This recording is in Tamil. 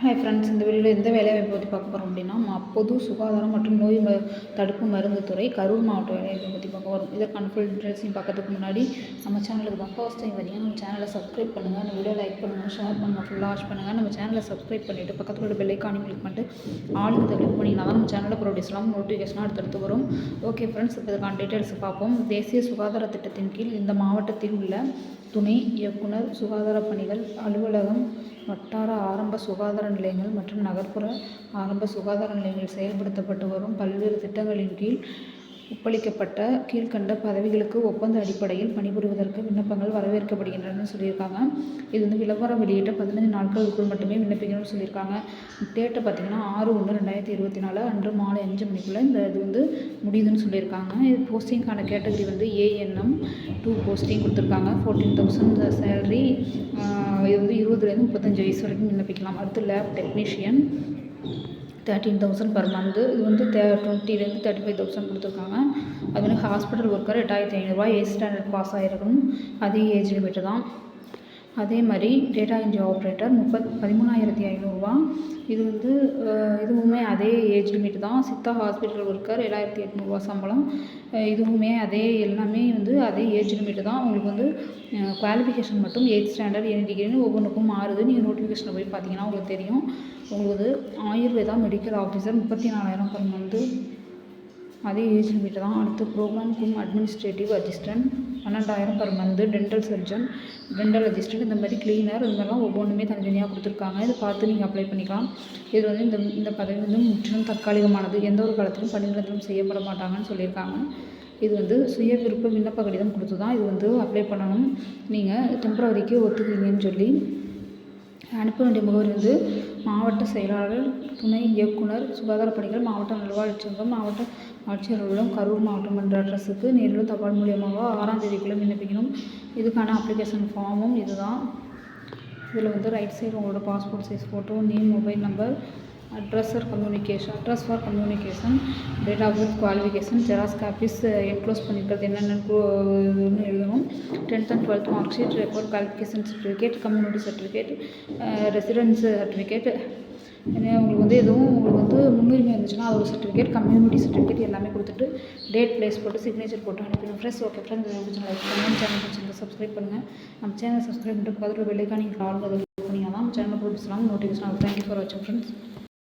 ஹாய் ஃப்ரெண்ட்ஸ் இந்த வீடியோவில் எந்த வேலைவாய்ப்பு பற்றி பார்க்க போகிறோம் அப்படின்னா ம- பொது சுகாதாரம் மற்றும் நோய் ம தடுப்பு மருந்து துறை கரூர் மாவட்ட வேலைவாய்ப்பை பற்றி பார்க்க போகிறோம் இதற்கான ஃபுல் டீட்டெயில்ஸையும் பார்க்கறதுக்கு முன்னாடி நம்ம சேனலுக்கு தான் ஃபர்ஸ்ட் டைம் வரீங்க நம்ம சேனலை சப்ஸ்கிரைப் பண்ணுங்கள் அந்த வீடியோ லைக் பண்ணுங்கள் ஷேர் பண்ணுங்கள் ஃபுல்லாக வாட்ச் பண்ணுங்கள் நம்ம சேனலை சப்ஸ்கிரைப் பண்ணிவிட்டு பக்கத்தில் உள்ள பெல்லைக்கானி கிளிக் பண்ணிட்டு ஆளுக்கு கிளிக் பண்ணிங்கன்னா தான் நம்ம சேனலில் ப்ரொடியூஸ்லாம் நோட்டிஃபிகேஷனாக அடுத்தடுத்து வரும். ஓகே ஃப்ரெண்ட்ஸ் இப்போ இதுக்கான டீட்டெயில்ஸ் பார்ப்போம். தேசிய சுகாதார திட்டத்தின் கீழ் இந்த மாவட்டத்தில் உள்ள துணை இயக்குனர் சுகாதார பணிகள் அலுவலகம் வட்டார ஆரம்ப சுகாதார நிலையங்கள் மற்றும் நகர்ப்புற ஆரம்ப சுகாதார நிலையங்கள் செயல்படுத்தப்பட்டு வரும் பல்வேறு திட்டங்களின் கீழ் ஒப்பளிக்கப்பட்ட கீழ்க்கண்ட பதவிகளுக்கு ஒப்பந்த அடிப்படையில் பணிபுரிவதற்கு விண்ணப்பங்கள் வரவேற்கப்படுகின்றன சொல்லியிருக்காங்க. இது வந்து விளம்பரம் வெளியிட்ட பதினஞ்சு நாட்களுக்குள் மட்டுமே விண்ணப்பிக்கணும்னு சொல்லியிருக்காங்க. டேட்டை பார்த்தீங்கன்னா ஆறு ஒன்று ரெண்டாயிரத்தி இருபத்தி நாலு அன்று மாலை அஞ்சு மணிக்குள்ளே இந்த இது வந்து முடியுதுன்னு சொல்லியிருக்காங்க. இது போஸ்டிங்க்கான கேட்டகரி வந்து ஏஎன்எம் டூ போஸ்டிங் கொடுத்துருக்காங்க. ஃபோர்டீன் தௌசண்ட் சேலரி இது வந்து இருபதுலேருந்து முப்பத்தஞ்சு வயசு வரைக்கும் விண்ணப்பிக்கலாம். அடுத்து lab technician thirteen thousand per month இது வந்து தே டுவெண்ட்டிலேருந்து தேர்ட்டி ஃபைவ் தௌசண்ட் கொடுத்துருக்காங்க. அது வந்து ஹாஸ்பிட்டல் ஒர்க்கர் எட்டாயிரத்தி ஐநூறுரூவா ஏ ஸ்டாண்டர்ட் பாஸ் ஆகிருக்கணும் அதே ஏஜ் லிமிட்டு தான். அதே மாதிரி டேட்டா என்ட்ரி ஆப்ரேட்டர் முப்பத் பதிமூணாயிரத்தி ஐநூறுரூவா இது வந்து இதுவுமே அதே ஏஜ் லிமிட் தான் சித்தா ஹாஸ்பிட்டல் ஒர்க்கர். ஏழாயிரத்தி எட்நூறுரூவா சம்பளம். இதுவுமே அதே எல்லாமே வந்து அதே ஏஜ் லிமிட்டு தான் உங்களுக்கு வந்து குவாலிஃபிகேஷன் மட்டும் எயிட் ஸ்டாண்டர்ட் என் டிகிரின்னு ஒவ்வொன்றுக்கும் மாறுது. நீங்கள் நோட்டிஃபிகேஷனில் போய் பார்த்தீங்கன்னா உங்களுக்கு தெரியும். உங்களுக்கு ஆயுர்வேதா மெடிக்கல் ஆஃபீஸர் முப்பத்தி நாலாயிரம் பர் மந்த்து அதே ஏஜ் லிமிட் தான். அடுத்து ப்ரோக்ராம்கும் அட்மினிஸ்ட்ரேட்டிவ் அசிஸ்டன்ட் பன்னெண்டாயிரம் per month dental surgeon dental assistant இந்த மாதிரி கிளீனர் இந்த மாதிரிலாம் ஒவ்வொன்றுமே தனித்தனியாக கொடுத்துருக்காங்க. இதை பார்த்து நீங்கள் அப்ளை பண்ணிக்கலாம். இது வந்து இந்த இந்த பதவி வந்து முற்றிலும் தற்காலிகமானது. எந்த ஒரு காலத்திலும் பணியிடத்திலும் செய்யப்பட மாட்டாங்கன்னு சொல்லியிருக்காங்க. இது வந்து சுய விருப்ப விண்ணப்ப கடிதம் கொடுத்து தான் இது வந்து அப்ளை பண்ணணும். நீங்கள் டெம்பரவரிக்கு ஒத்துக்கிறீங்கன்னு சொல்லி அனுப்ப வேண்டிய முகவரி வந்து மாவட்ட செயலாளர் துணை இயக்குனர் சுகாதார பணிகள் மாவட்ட நல்வாழ்வுச் சங்கம் மாவட்ட ஆட்சியர் அலுவலகம் கரூர் மாவட்டம் என்ற அட்ரஸுக்கு நேரில் தபால் மூலியமாக ஆறாம் தேதிக்குள்ளே விண்ணப்பிக்கணும். இதுக்கான அப்ளிகேஷன் ஃபார்மும் இதுதான். இதில் வந்து ரைட் சைடு உங்களோட passport size photo name mobile number address or communication address for communication date of birth qualification xerox copies enclose பண்ணிக்கிறது என்னென்னு எழுதணும். Tenth and twelfth mark sheet record qualification certificate community certificate residence certificate ஏன்னா உங்களுக்கு வந்து எதுவும் உங்களுக்கு வந்து முன்னுரிமை இருந்துச்சுன்னா ஒரு சர்டிஃபிகேட் கம்யூனிட்டி சர்டிஃபிகேட் எல்லாமே கொடுத்துட்டு டேட் பிளேஸ் போட்டு சிக்னேச்சர் போட்டு அனுப்பிடுங்க. ஃப்ரெண்ட்ஸ் ஓகே ஃப்ரெண்ட்ஸ் லைக் பண்ணுங்கள் சேனல் பிடிச்சிருந்தா சப்ஸ்கிரைப் பண்ணுங்கள் நம்ம சேனல் சப்ஸ்கிரைப் பண்ணிட்டு பக்கத்தில் பெல்லைக்கான நீங்கள் ஆளுங்க பண்ணிங்கன்னா தான் நம்ம சேனல் ப்ரொடியூஸ்லாம் நோட்டிஃபிகேஷன் தேங்க்யூ ஃபார் வாட்சிங் ஃப்ரெண்ட்ஸ்